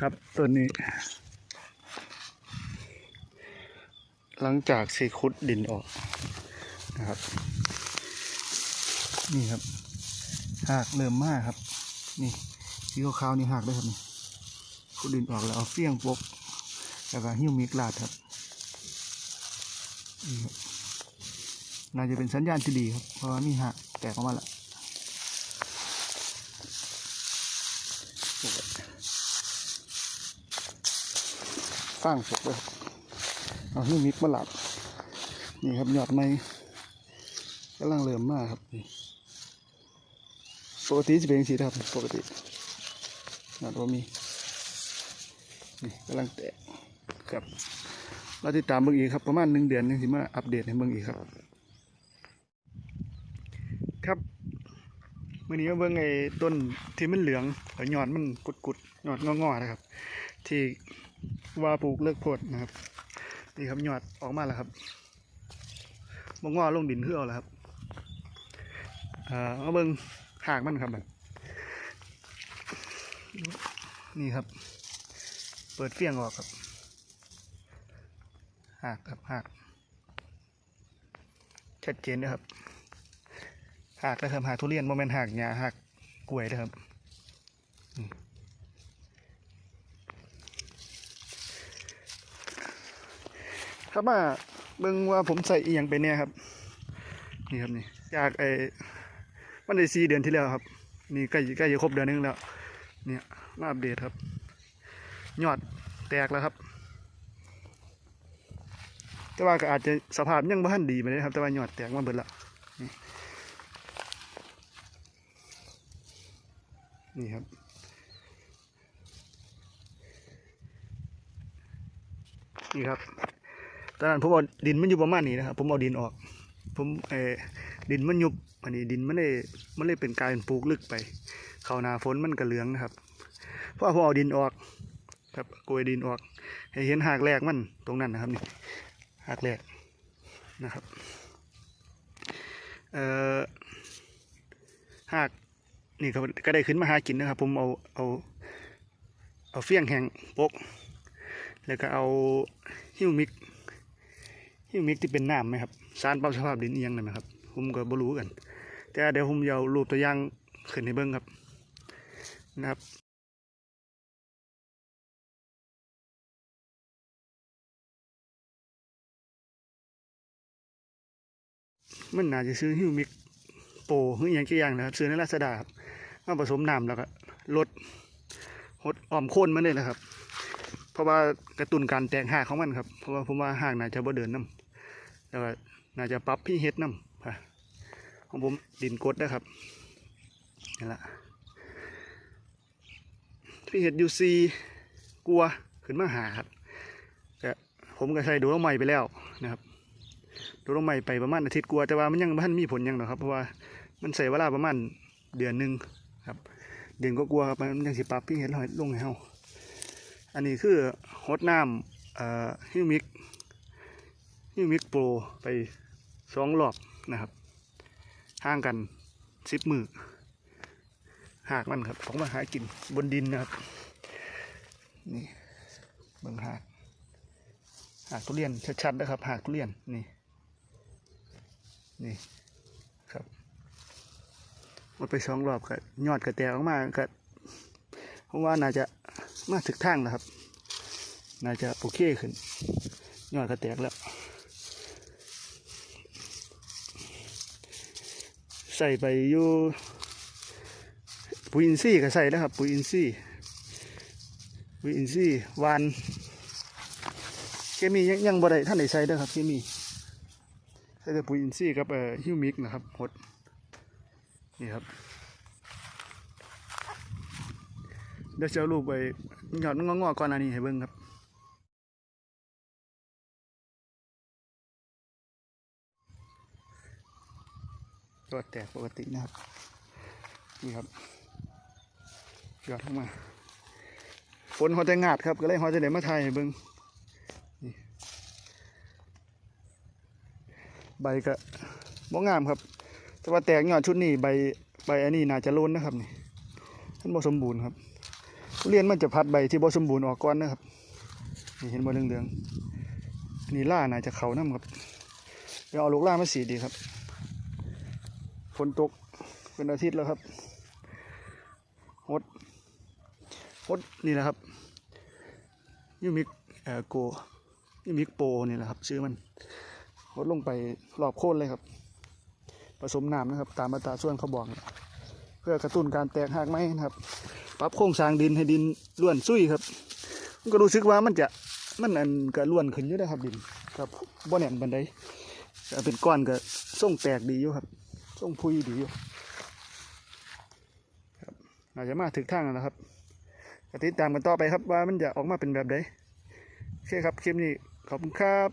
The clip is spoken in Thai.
ครับต้นนี้ หลังจากสีคุดดินออกนะครับ นี่ครับหากเริ่มมากครับ นี่สีขาวๆนี่หักได้ครับนี่คุดดินออกแล้วเอาเฟี้ยงปกแล้วก็หิ้วมิกลาดครับนี่ครับน่าจะเป็นสัญญาณที่ดีครับ เพราะว่ามีหักแตกออกมาแล้ว ฟางสุกเลยเอาหิ้วมิกมาหลับ นี่ครับ ยอดไม้กำลังเริ่มมากครับนี่ปกติจะเป็นสีครับปกติยอดว่ามี นี่กำลังแตกครับ เราติดตามเบิ่งอีกครับ ประมาณหนึ่งเดือนนึงสิมาอัปเดตให้เบิ่งอีกครับ ครับมื่อนี้มาเบิ่งไอ้ต้นที่มันเหลืองแล้วยอดมันกุดๆยอดงอๆนะครับ ที่ ว่าปลูกเลิกพดนะครับนี่ครับยอดออกมาแล้วครับบงว่าลงดินเพื่อแล้วครับเอ่อมาเบิ่งหากมันครับบัดนี่ครับ เปิดเฟี้ยงออกครับ หากครับหากชัดเจนนะครับ หากนะครับหากทุเรียนโมเมนต์หากหญ้าหากกล้วยนะครับ ครับมาเบิ่งว่าผมใส่เอียงไปเนี่ยครับ นี่ครับนี่จากไอ้มันได้สี่เดือนที่แล้วครับ นี่ใกล้ใกล้จะครบเดือนหนึงแล้ว เนี่ยมาอัปเดตครับ ยอดแตกแล้วครับ แต่ว่าก็อาจจะสภาพยังบ่ทันดีไปเลยครับ แต่ว่ายอดแตกมาเบิดแล้วนี่ครับนี่ครับ ตอนนั้นผมเอาดินมันอยู่ประมาณนี้นะครับ ผมเอาดินออก ผมเออดินมันยุบอันนี้ดินมันเลยมันเลยเป็นกายเป็นปลูกลึกไป เข้านาฝนมันก็เหลืองนะครับเพราะว่าผมเอาดินออกครับโกยดินออกให้เห็นหากแรกมันตรงนั้นนะครับนี่หากแรกนะครับเอ่อหากนี่ก็ก็ได้ขึ้นมาหากินนะครับ ผมเอาเอาเอาเฟี้ยงแห้งปก แล้วก็เอาฮิวมิก ฮิวมิกที่เป็นน้ำไหมครับสารปรับสภาพดินเอียงนั่นไหมครับ ผมก็บ่รู้กัน แต่เดี๋ยวผมจะเอารูปตัวอย่างขึ้นให้เบิ่งครับนะครับมันน่าจะซื้อฮิวมิกโปรหรืออย่างกี่อย่างนะครับ ซื้อในลาซาด้าครับมาผสมน้ำแล้วก็ลดหดอ่อมโคนมันเลยนะครับ ราะว่ากระตุ้นการแตกหากของมันครับ เพราะว่าผมว่าหากน่าจะบ่เดินน้ำแล้วก็น่าจะปรับพี่เฮ็ดน้ำค่ะของผมดินกดนะครับนี่ละพี่เฮ็ดยูซีกลัวขึ้นมาหาครับก็ผมก็ใส่ดูลงใหม่ไปแล้วนะครับ ดูลงใหม่ไปประมาณอาทิตย์กลัวแต่ว่ามันยังไม่ทันมีผลยังหรอครับเพราะว่ามันใส่เวลาประมาณเดือนหนึ่งครับ เดือนก็กลัวครับมันยังสิปรับพี่เห็นลอยลงให้เฮา อันนี้คือฮดน้ำฮิวมิกฮิวมิกโปรไปสองรอบนะครับ ห่างกันสิบมือหากมันครับผมมาหากินบนดินนะครับ นี่เบิ่งหากหากทุเรียนชัดๆนะครับหากทุเรียนนี่นี่ครับมาไปสองรอบก็ยอดกระแตออกมาก็ผมว่าน่าจะ มาถึกทางแล้วครับ น่าจะโอเคขึ้น ยอดกระแตกแล้ว ใส่ไปอยู่ปุ๋ยอินทรีย์ก็ใส่แล้วครับ ปุ๋ยอินทรีย์ปุ๋ยอินทรีย์วานเคมียังยังบ่ได้ท่านไหนใส่ด้อครับเคมีใช้แต่ปุ๋ยอินทรีย์กับเอ่อฮิวมิกนะครับหดนี่ครับ เดี๋ยวจะเอารูปไปหยอดงอๆก่อนอันนี้ให้เบิ่งครับยอดแตกปกตินะครับ นี่ครับยอดลงมาฝนหอแต่งาดครับ ก็เลยหอจะเดี๋ยวมาถ่ายเบิ่งใบก็บ่งามครับ แต่ว่าแตกยอดชุดนี้ใบใบอันนี้น่าจะล้นนะครับนี่ท่านบ่สมบูรณ์ครับ เรียนมันจะพัดใบที่บสมบูรณ์ออกก่อนนะครับนี่เห็นบ่เหลืองๆอันนี้ล่าน่าจะเขาน้ำครับเดี๋ยวเอาลูกล่ามาสีดดีครับฝนตกเป็นอาทิตย์แล้วครับฮดฮดนี่แหละครับยูมิกเอ่อโกยูมิกโปนี่แหละครับชื่อมันฮดลงไปรอบโค่นเลยครับ ผสมน้ำนะครับ ตามอัตราส่วนเขาบอก เพื่อกระตุ้นการแตกหากไม้นะครับ ปรับโครงสร้างดินให้ดินล้วนซุยครับมันก็รู้สึกว่ามันจะมันอันก็ล้วนขึ้นอยู่นะครับดินครับบ่แน่นบันไดก็เป็นก้อนก็ส่งแตกดีอยู่ครับส่งพุยดีอยู่ครับอาจจะมาถึงทางแล้วครับติดตามกันต่อไปครับว่ามันจะออกมาเป็นแบบใดโอเคครับคลิปนี้ขอบคุณครับ